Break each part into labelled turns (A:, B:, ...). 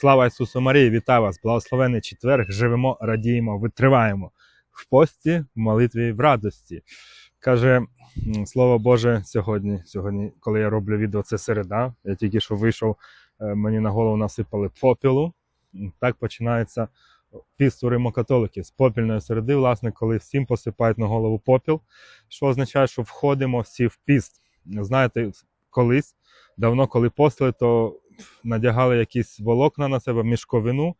A: Слава Ісусу Марії! Вітаю вас! Благословений четверг! Живемо, радіємо, витриваємо в пості, в молитві, в радості. Каже Слово Боже сьогодні. Сьогодні, коли я роблю відео, це середа. Я тільки що вийшов, е, мені на голову насипали попілу. Так починається піст у римокатоликів з попільної середи, власне, коли всім посипають на голову попіл, що означає, що входимо всі в піст. Знаєте, колись, давно, коли постили, то надягали якісь волокна на себе, мішковину,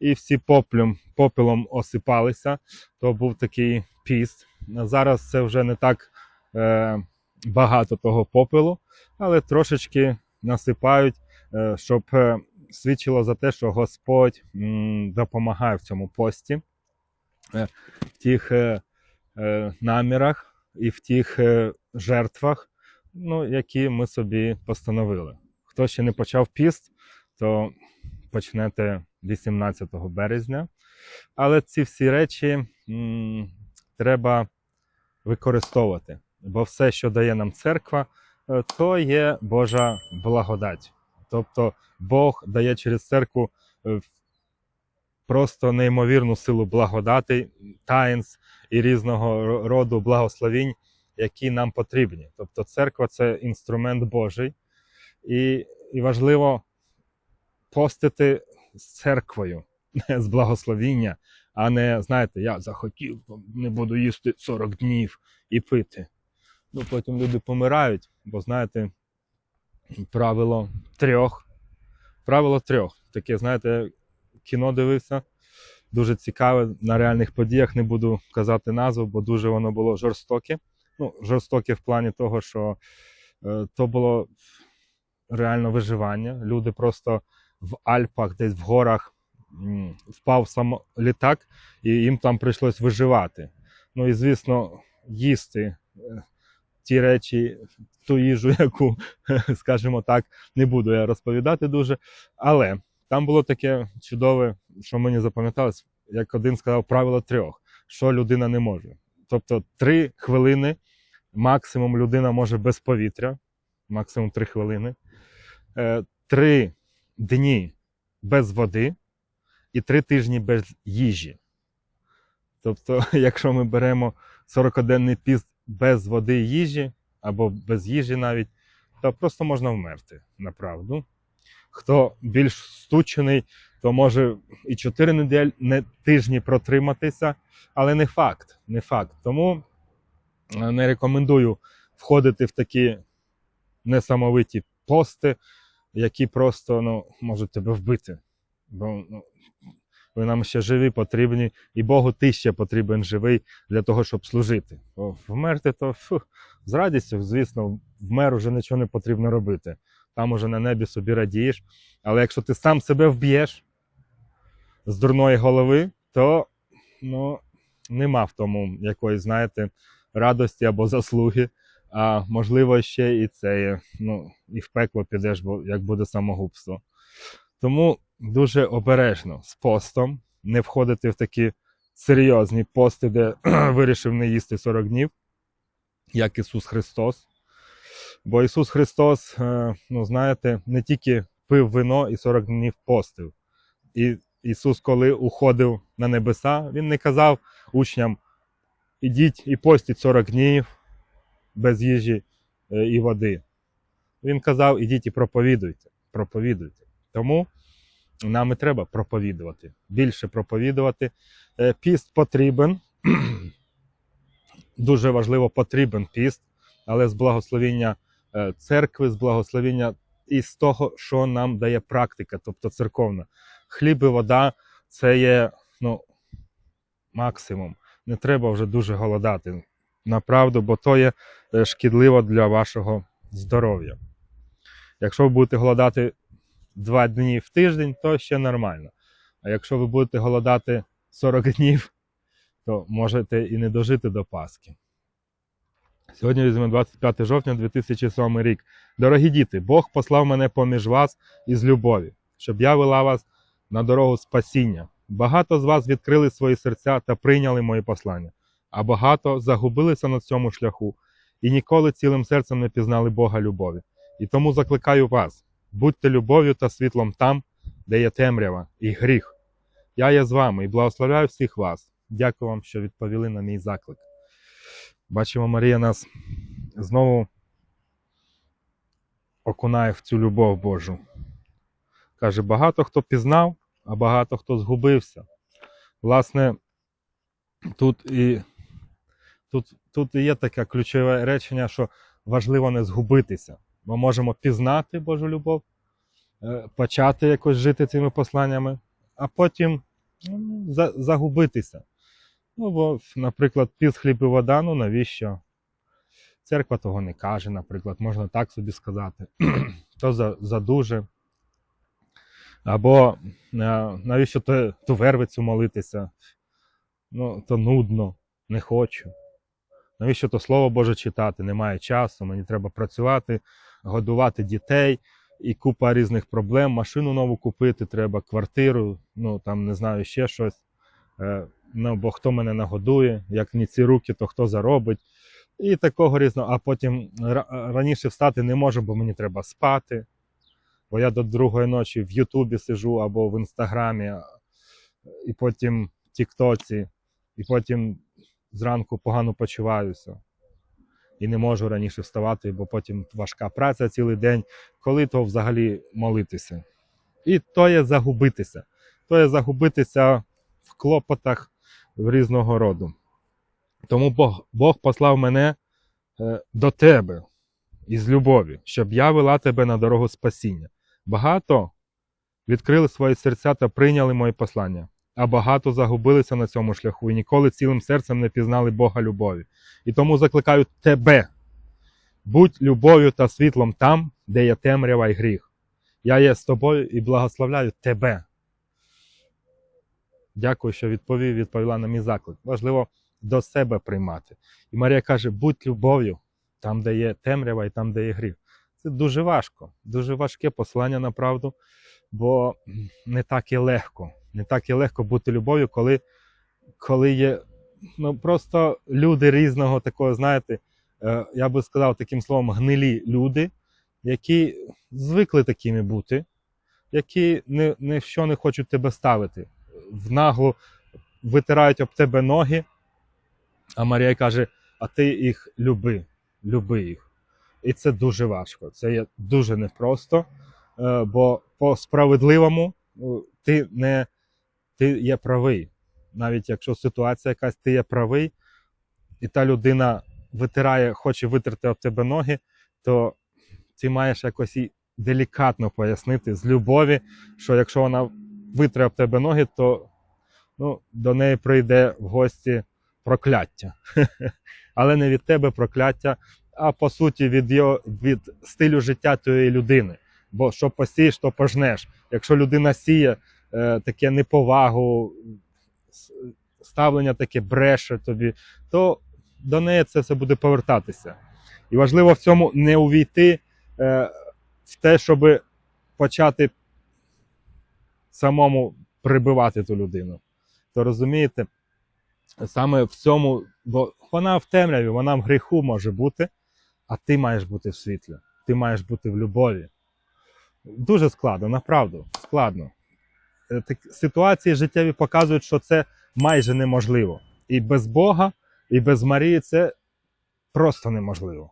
A: і всі поплем, попелом осипалися. То був такий піст. Зараз це вже не так е, багато того попелу, але трошечки насипають, е, щоб е, свідчило за те, що Господь м, допомагає в цьому пості, е, в тих е, е, намірах і в тих е, жертвах, ну, які ми собі постановили. Хто ще не почав піст, то почнете 18 березня. Але ці всі речі м, треба використовувати. Бо все, що дає нам церква, е, то є Божа благодать. Тобто Бог дає через церкву е, просто неймовірну силу благодати, таїнств і різного роду благословінь, які нам потрібні. Тобто церква це інструмент Божий, і, і важливо постити з церквою, з благословіння, а не, знаєте, я захотів, не буду їсти 40 днів і пити. Ну, потім люди помирають, бо знаєте, правило трьох. Правило трьох. Таке, знаєте, кіно дивився. Дуже цікаве на реальних подіях. Не буду казати назву, бо дуже воно було жорстоке. Ну, жорстоке в плані того, що е, то було реально виживання. Люди просто в Альпах, десь в горах впав сам літак, і їм там прийшлось виживати. Ну і звісно, їсти е, ті речі, ту їжу, яку, скажімо так, не буду я розповідати дуже. Але там було таке чудове, що мені запам'яталось, як один сказав правило трьох, що людина не може. Тобто три хвилини максимум людина може без повітря, максимум три хвилини, три дні без води і три тижні без їжі. Тобто, якщо ми беремо 40-денний піст без води і їжі, або без їжі навіть, то просто можна вмерти, направду. Хто більш стучений, то може і 4 недель, не, тижні протриматися, але не факт. Не факт. Тому е, не рекомендую входити в такі несамовиті пости, які просто ну, можуть тебе вбити. Бо ну, ви нам ще живі потрібні, і Богу ти ще потрібен живий для того, щоб служити. Бо вмерти, то фу, з радістю, звісно, вмер уже нічого не потрібно робити. Там уже на небі собі радієш. Але якщо ти сам себе вб'єш з дурної голови, то ну, нема в тому якоїсь, знаєте, радості або заслуги. А можливо, ще і це ну, і в пекло підеш, бо як буде самогубство. Тому дуже обережно з постом, не входити в такі серйозні пости, де вирішив не їсти 40 днів, як Ісус Христос. Бо Ісус Христос, е, ну знаєте, не тільки пив вино і 40 днів постив. І Ісус, коли уходив на небеса, Він не казав учням: ідіть і постіть 40 днів без їжі е, і води. Він казав, ідіть і проповідуйте. проповідуйте. Тому нам і треба проповідувати, більше проповідувати. Е, Піст потрібен. Дуже важливо, потрібен піст, але з благословіння е, церкви, з благословіння і з того, що нам дає практика, тобто церковна. Хліб і вода це є ну, максимум. Не треба вже дуже голодати. Направду, бо то є е, шкідливо для вашого здоров'я. Якщо ви будете голодати два дні в тиждень, то ще нормально. А якщо ви будете голодати 40 днів, то можете і не дожити до Пасхи. Сьогодні візьмемо 25 жовтня 2007 рік. Дорогі діти, Бог послав мене поміж вас із любові, щоб я вела вас на дорогу спасіння. Багато з вас відкрили свої серця та прийняли мої послання, а багато загубилися на цьому шляху і ніколи цілим серцем не пізнали Бога любові. І тому закликаю вас: будьте любов'ю та світлом там, де є темрява і гріх. Я є з вами і благословляю всіх вас. Дякую вам, що відповіли на мій заклик. Бачимо, Марія нас знову окунає в цю любов Божу. Каже, багато хто пізнав, а багато хто згубився. Власне, тут і, тут, тут є таке ключове речення, що важливо не згубитися. Ми можемо пізнати Божу любов, е, почати якось жити цими посланнями, а потім ну, загубитися. Ну, бо, наприклад, піс хліб і вода, ну навіщо? Церква того не каже, наприклад, можна так собі сказати. То за, за дуже. Або е, навіщо ту вервицю молитися? Ну, то нудно, не хочу. Навіщо то Слово Боже читати? Немає часу, мені треба працювати, годувати дітей і купа різних проблем. Машину нову купити, треба квартиру, ну там не знаю ще щось. Е, ну, бо хто мене нагодує, як не ці руки, то хто заробить. І такого різного. А потім раніше встати не можу, бо мені треба спати. Бо я до другої ночі в Ютубі сижу або в Інстаграмі, і потім в Тіктоці, і потім зранку погано почуваюся. І не можу раніше вставати, бо потім важка праця цілий день, коли то взагалі молитися. І то є загубитися. То є загубитися в клопотах в різного роду. Тому Бог, Бог послав мене е, до тебе із любові, щоб я вела тебе на дорогу спасіння. Багато відкрили свої серця та прийняли моє послання, а багато загубилися на цьому шляху і ніколи цілим серцем не пізнали Бога любові. І тому закликаю тебе. Будь любов'ю та світлом там, де є темрява і гріх. Я є з тобою і благословляю тебе. Дякую, що відповів, відповіла на мій заклик. Важливо до себе приймати. І Марія каже: будь любов'ю там, де є темрява і там, де є гріх. Це дуже важко, дуже важке послання на правду, бо не так і легко. Не так і легко бути любов'ю, коли, коли є ну, просто люди різного такого, знаєте, е, я би сказав таким словом, гнилі люди, які звикли такими бути, які не в що не хочуть тебе ставити. В наглу витирають об тебе ноги, а Марія каже: а ти їх люби, люби їх. І це дуже важко. Це є дуже непросто, е, бо по справедливому ну, ти не ти є правий. Навіть якщо ситуація якась, ти є правий, і та людина витирає, хоче витерти об тебе ноги, то ти маєш якось і делікатно пояснити з любові, що якщо вона витре об тебе ноги, то ну, до неї прийде в гості прокляття. Але не від тебе прокляття, а по суті від, його, від стилю життя тієї людини. Бо що посієш, то пожнеш. Якщо людина сіє таке неповагу, ставлення таке бреше тобі, то до неї це все буде повертатися. І важливо в цьому не увійти е, в те, щоб почати самому прибивати ту людину. То розумієте, саме в цьому, бо вона в темряві, вона в гріху може бути, а ти маєш бути в світлі, ти маєш бути в любові. Дуже складно, направду, складно. Е, ситуації життєві показують, що це майже неможливо. І без Бога, і без Марії це просто неможливо.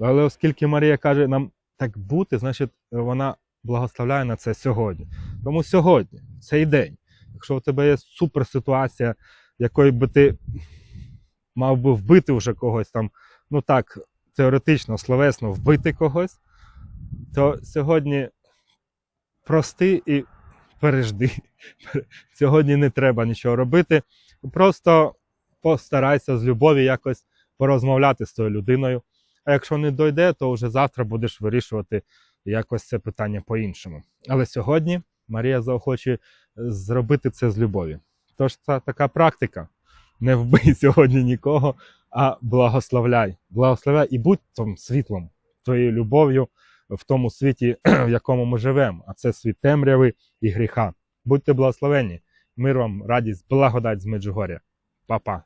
A: Але оскільки Марія каже нам так бути, значить вона благословляє на це сьогодні. Тому сьогодні, цей день, якщо у тебе є супер ситуація, якою би ти мав би вбити вже когось там, ну так, теоретично, словесно вбити когось, то сьогодні прости і пережди. Сьогодні не треба нічого робити. Просто постарайся з любові якось порозмовляти з тою людиною. А якщо не дойде, то вже завтра будеш вирішувати якось це питання по-іншому. Але сьогодні Марія заохочує зробити це з любові. Тож це така практика. Не вбий сьогодні нікого, а благословляй. Благословляй і будь тим світлом, твоєю любов'ю в тому світі, в якому ми живемо. А це світ темряви і гріха. Будьте благословені. Мир вам, радість, благодать з Меджугоря. Па-па.